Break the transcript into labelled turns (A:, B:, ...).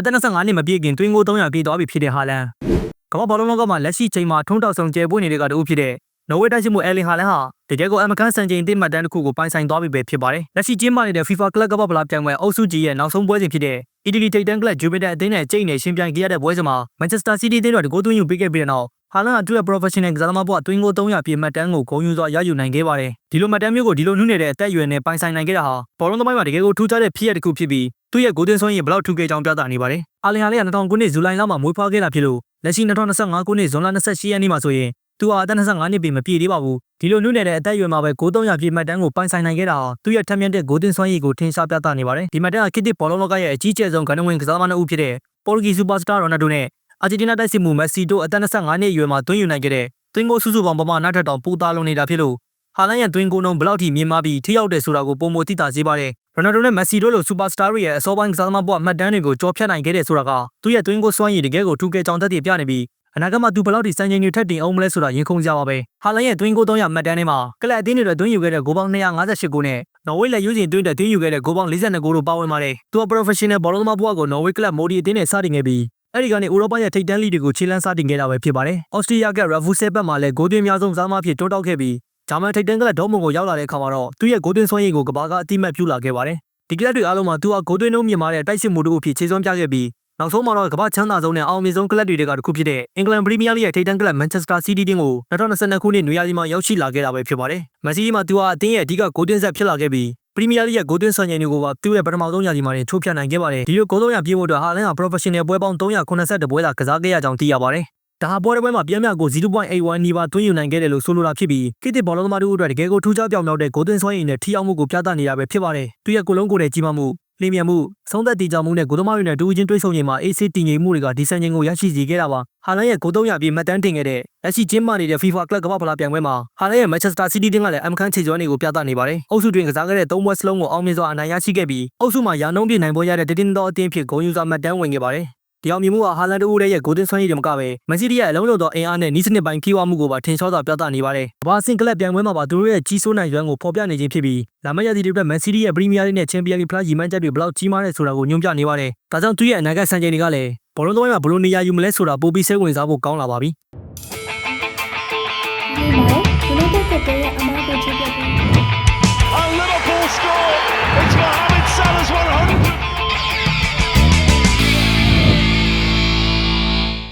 A: အသက်25နှစ်မပြည့်ခင်တွင်းကို300ပြည့်သွားပြီဖြစ်တဲ့ဟာလန်ကမ္ဘာဘောလုံးလောကမှာလက်ရှိချိန်မှာထုံးတောက်ဆုံးကျယ်ပွင့်နေတဲ့ကတူဖြစ်တဲ့နော်ဝေတိုက်ရှိမှုအဲလင်ဟာလန်ဟာတကယ်ကိုအမကန်စံချိန်တိမှတ်တမ်းတစ်ခုကိုပိုင်ဆိုင်သွားပြီပဲဖြစ်ပါတယ်လက်ရှိကျင်းပနေတဲ့ FIFA ကလပ်ကမ္ဘာဗလာပြိုင်ပွဲအုပ်စုကြီးရဲ့နောက်ဆုံးပွဲစဉ်ဖြစ်တဲ့အီတလီထိပ်တန်းကလပ်ဂျူဗင်တက်အသင်းနဲ့ကြိတ်နေရှင်ပြိုင်ခဲ့ရတဲ့ပွဲစဉ်မှာမန်ချက်စတာစီးတီးအသင်းတို့တကိုးသွင်းယူပေးခဲ့ပြီးတဲ့နောက် ဟာလန်ကသူ့ရဲ့ professional ကစားသမားဘဝအတွင်းကို300ပြည့်မှတ်တမ်းကိုဂုဏ်ယူစွာရယူနိုင်ခဲ့ပါတယ်ဒီလိုမှတ်တမ်းမျိုးကိုဒီလိုနှုတ်နေတဲ့အသက်အရွယ်နဲ့ပိုင်ဆိုင်နိုင်ခဲ့တာဟာဘောလုံးသမိုင်းမှာတကယ်ကိုထူးခြားတဲ့ဖြစ်ရပ်တစ်ခုဖြစ်ပြီးသူ့ရဲ့ golden ဆွမ်းရည်ဘလောက်ထူးခဲ့ကြောင်းပြသနေပါတယ်အာလင်ဟာလေးက2000ခုနှစ်ဇူလိုင်လမှာမွေးဖွားခဲ့တာဖြစ်လို့လက်ရှိ2025ခုနှစ်ဇွန်လ28ရက်နေ့မှာဆိုရင်သူဟာအသက်25နှစ်ပြည့်မပြည့်သေးပါဘူးဒီလိုနှုတ်နေတဲ့အသက်အရွယ်မှာပဲ9300ပြည့်မှတ်တမ်းကိုပိုင်ဆိုင်နိုင်ခဲ့တာဟာသူ့ရဲ့ထက်မြက်တဲ့ golden ဆွမ်းရည်ကိုထင်ရှားပြသနေပါတယ်ဒီမှတ်တမ်းဟာခေတ်သစ်ဘောလုံးလောကရဲ့အကြီးကျယ်ဆုံးဂန္ဓဝင်ကစားသမားနှစ်ဦးဖြစ်တဲ့ပေါ်တူဂီစူပါစတာရိုနယ်ဒိုနဲ့ အာဂျင်တီးနားတိုက်စစ်မှုမက်ဆီတို့အသက်25နှစ်အရွယ်မှာသွင်းယူနိုင်ခဲ့တဲ့သွင်းကိုစုစုပေါင်းပမာဏထက်တောင်ပိုသားလုံးနေတာဖြစ်လို့ဟာလန်ရဲ့သွင်းကိုနှုန်းဘယ်လောက်ထိမြင့်မားပြီးထိရောက်တယ်ဆိုတာကိုပုံမသိတာစေပါတယ်ရိုနယ်ဒိုနဲ့မက်ဆီတို့လိုစူပါစတာတွေရဲ့အစောပိုင်းကစားသမားဘဝမှတ်တမ်းတွေကိုကြော်ဖြတ်နိုင်ခဲ့တယ်ဆိုတာကသူ့ရဲ့သွင်းကိုစွမ်းရည်တကယ်ကိုထူးကဲကြောင်သက်တည်ပြနေပြီးအနာဂတ်မှာသူဘယ်လောက်ထိစံချိန်တွေထက်တင်အောင်မလဲဆိုတာရင်ခုန်ကြပါပဲဟာလန်ရဲ့သွင်းကို300မှတ်တမ်းထဲမှာကလပ်အသင်းတွေသွင်းယူခဲ့တဲ့ဂိုးပေါင်း258ကိုနဲ့နော်ဝေးလက်ရွေးစင်သွင်းတဲ့သွင်းယူခဲ့တဲ့ဂိုးပေါင်း42ကိုတို့ပါဝင်ပါတယ်သူက professional ဘောလုံးသမားဘဝကိုနော်ဝေးကလပ်မိုဒီအသင်းနဲ့စတင်ခဲ့ပြီး အဲ့ဒီကနေဥရောပရဲ့ထိပ်တန်းလိတွေကိုခြေလန်းစတင်ခဲ့တာပဲဖြစ်ပါတယ်။အော်စတြီးယားကရဗူဆဲဘက်မှာလည်းဂိုးသွင်းများဆုံးစားမဖြစ်တိုးတောက်ခဲ့ပြီးဂျာမန်ထိပ်တန်းကလပ်ဒေါမွန်ကိုရောက်လာတဲ့အခါမှာတော့သူ့ရဲ့ဂိုးသွင်းစွမ်းရည်ကိုကဘာကအတိမတ်ပြုလာခဲ့ပါတယ်။ဒီကလပ်တွေအားလုံးမှာသူကဂိုးသွင်းနှုန်းမြင့်မားတဲ့တိုက်စစ်မှုတို့အဖြစ်ခြေစွမ်းပြခဲ့ပြီးနောက်ဆုံးမှာတော့ကမ္ဘာချမ်းသာဆုံးနဲ့အောင်မြင်ဆုံးကလပ်တွေကတစ်ခုဖြစ်တဲ့အင်္ဂလန်ပရီးမီးယားလိရဲ့ထိပ်တန်းကလပ်မန်ချက်စတာစီးတီးတင်းကို2022ခုနှစ်နွေရာသီမှာရောက်ရှိလာခဲ့တာပဲဖြစ်ပါတယ်။မက်ဆီမှာသူဟာအသင်းရဲ့အဓိကဂိုးသွင်းဆက်ဖြစ်လာခဲ့ပြီး ပရီးမီးယားလိရဲ့ဂိုးသွင်းစံချိန်တွေကိုပါသူ့ရဲ့ပထမဆုံးရာသီမှာတင်ထိုးဖြတ်နိုင်ခဲ့ပါတယ်။ဒီလိုဂိုး300ပြည့်ဖို့အတွက်ဟာလန်က professional ပွဲပေါင်း382ပွဲသာကစားခဲ့ရကြောင်းသိရပါတယ်။ဒါဟာပွဲတစ်ပွဲမှာပြင်းပြကို0.81နီးပါးသွင်းယူနိုင်ခဲ့တယ်လို့ဆိုလိုတာဖြစ်ပြီးကိတစ်ဘောလုံးသမားတို့အတွက်တကယ်ကိုထူးခြားပြောင်မြောက်တဲ့ဂိုးသွင်းစွမ်းရည်နဲ့ထိရောက်မှုကိုပြသနေတာပဲဖြစ်ပါတယ်။သူရဲ့ကိုလုံးကိုယ်တဲ့ကြီးမားမှု လင်းမြမှုဆုံးသက်တည်ကြမှုနဲ့ဂိုးသမားတွေနဲ့တူးချင်းတွဲဆုံချိန်မှာ AC တည်ငြိမ်မှုတွေကဒီစံချိန်ကိုရရှိစေခဲ့တာပါ။ဟာလန်ရဲ့ဂိုး300ပြည့်မှတ်တမ်းတင်ခဲ့တဲ့လက်ရှိကျင်းပနေတဲ့ FIFA ကလပ်ကမ္ဘာဖလားပြိုင်ပွဲမှာဟာလန်ရဲ့ Manchester City တင်းကလည်းအမခန်းခြေစွမ်းတွေကိုပြသနေပါတယ်။အုပ်စုတွင်ကစားခဲ့တဲ့၃ပွဲစလုံးကိုအောင်မြင်စွာအနိုင်ရရှိခဲ့ပြီးအုပ်စုမှာရာနှုန်းပြည့်နိုင်ပွဲရတဲ့တည်တင်းသောအသင်းဖြစ်ဂုဏ်ယူစွာမှတ်တမ်းဝင်ခဲ့ပါတယ်။ ဒီအောင်မြင်မှုဟာဟာလန်တို့ရဲ့ဂိုးသွင်းစွမ်းရည်တွေမကပဲမန်စီးတီးရဲ့အလုံးစုံသောအင်အားနဲ့နီးစနစ်ပိုင်းခီးဝါမှုကိုပါထင်ရှားစွာပြသနေပါတယ်။ဘာစင်ကလပ်ပြိုင်ပွဲမှာပါသူတို့ရဲ့ကြီးစိုးနိုင်ရွမ်းကိုဖော်ပြနေခြင်းဖြစ်ပြီးလာမယ့်ရာသီတွေအတွက်မန်စီးတီးရဲ့ပရီးမီးယားလိနဲ့ချန်ပီယံလိဖလားရီမန်းချက်တွေဘယ်လောက်ကြီးမားတယ်ဆိုတာကိုညွှန်ပြနေပါတယ်။ဒါကြောင့်သူ့ရဲ့အနာဂတ်စံချိန်တွေကလည်းဘောလုံးသမိုင်းမှာဘယ်လိုနေရာယူမလဲဆိုတာပိုပြီးစိတ်ဝင်စားဖို့ကောင်းလာပါပြီ။
B: ဒီမှာ United ကတည်းကအမားကိုချပြပေး
C: And Liverpool score. It's Mohamed Salah's